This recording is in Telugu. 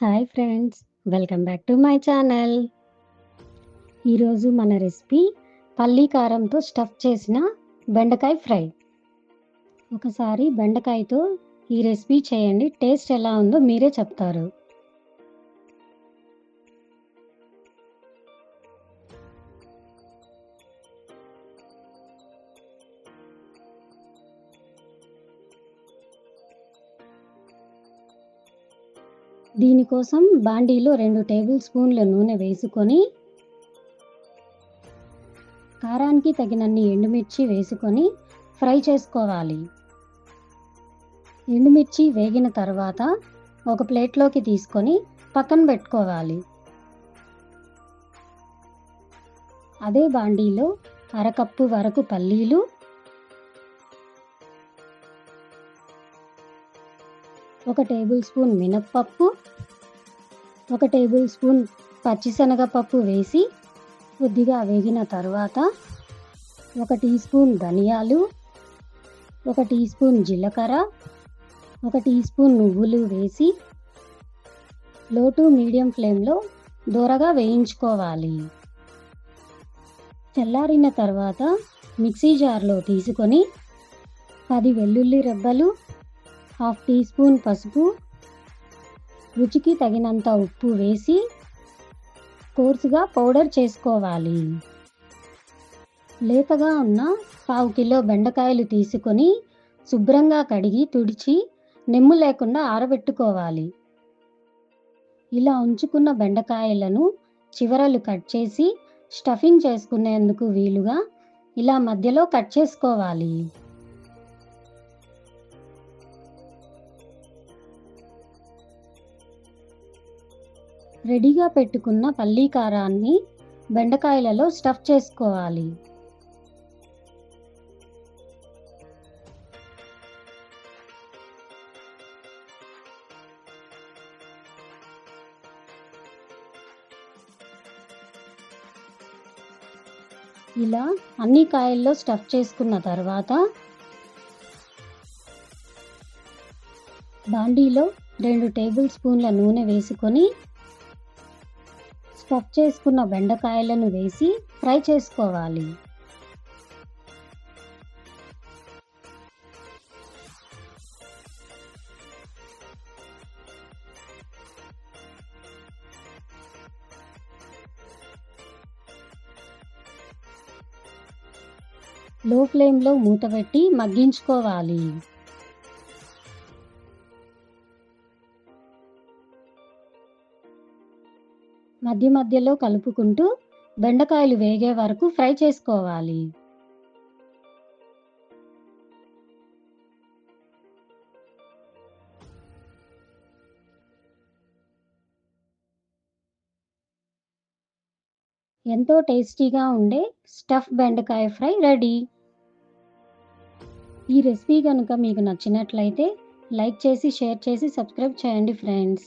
Hi friends welcome back to my channel. ఈరోజు మన రెసిపీ పల్లీ కారంతో స్టఫ్ చేసిన బెండకాయ ఫ్రై. ఒకసారి బెండకాయతో ఈ రెసిపీ చేయండి టేస్ట్ ఎలా ఉందో మీరే చెప్తారు. దీనికోసం బాండీలో రెండు టేబుల్ స్పూన్ల నూనె వేసుకొని కారానికి తగినన్ని ఎండుమిర్చి వేసుకొని ఫ్రై చేసుకోవాలి. ఎండుమిర్చి వేగిన తర్వాత ఒక ప్లేట్లోకి తీసుకొని పక్కన పెట్టుకోవాలి. అదే బాండీలో అరకప్పు వరకు పల్లీలు ఒక టేబుల్ స్పూన్ మినప్పప్పు ఒక టేబుల్ స్పూన్ పచ్చిశనగపప్పు వేసి కొద్దిగా వేగిన తర్వాత ఒక టీ స్పూన్ ధనియాలు ఒక టీ స్పూన్ జీలకర్ర ఒక టీ స్పూన్ నువ్వులు వేసి లో టు మీడియం ఫ్లేమ్లో దూరగా వేయించుకోవాలి. చల్లారిన తర్వాత మిక్సీ జార్లో తీసుకొని పది వెల్లుల్లి రెబ్బలు హాఫ్ టీ స్పూన్ పసుపు. రుచికి తగినంత ఉప్పు వేసి కోర్సుగా పౌడర్ చేసుకోవాలి. లేతగా ఉన్న పావు కిలో బెండకాయలు తీసుకొని శుభ్రంగా కడిగి తుడిచి నెమ్ము లేకుండా ఆరబెట్టుకోవాలి. ఇలా ఉంచుకున్న బెండకాయలను చివరలు కట్ చేసి స్టఫింగ్ చేసుకునేందుకు వీలుగా ఇలా మధ్యలో కట్ చేసుకోవాలి. రెడీగా పెట్టుకున్న పల్లీ కారాన్ని బెండకాయలలో స్టఫ్ చేసుకోవాలి. ఇలా అన్ని కాయల్లో స్టఫ్ చేసుకున్న తర్వాత బాండీలో రెండు టేబుల్ స్పూన్ల నూనె వేసుకొని స్టఫ్ చేసుకున్న బెండకాయలను వేసి ఫ్రై చేసుకోవాలి. లో ఫ్లేమ్లో మూత పెట్టి మగ్గించుకోవాలి. మధ్య మధ్యలో కలుపుకుంటూ బెండకాయలు వేగే వరకు ఫ్రై చేసుకోవాలి. ఎంతో టేస్టీగా ఉండే స్టఫ్ బెండకాయ ఫ్రై రెడీ. ఈ రెసిపీ కనుక మీకు నచ్చినట్లయితే లైక్ చేసి షేర్ చేసి సబ్స్క్రైబ్ చేయండి friends.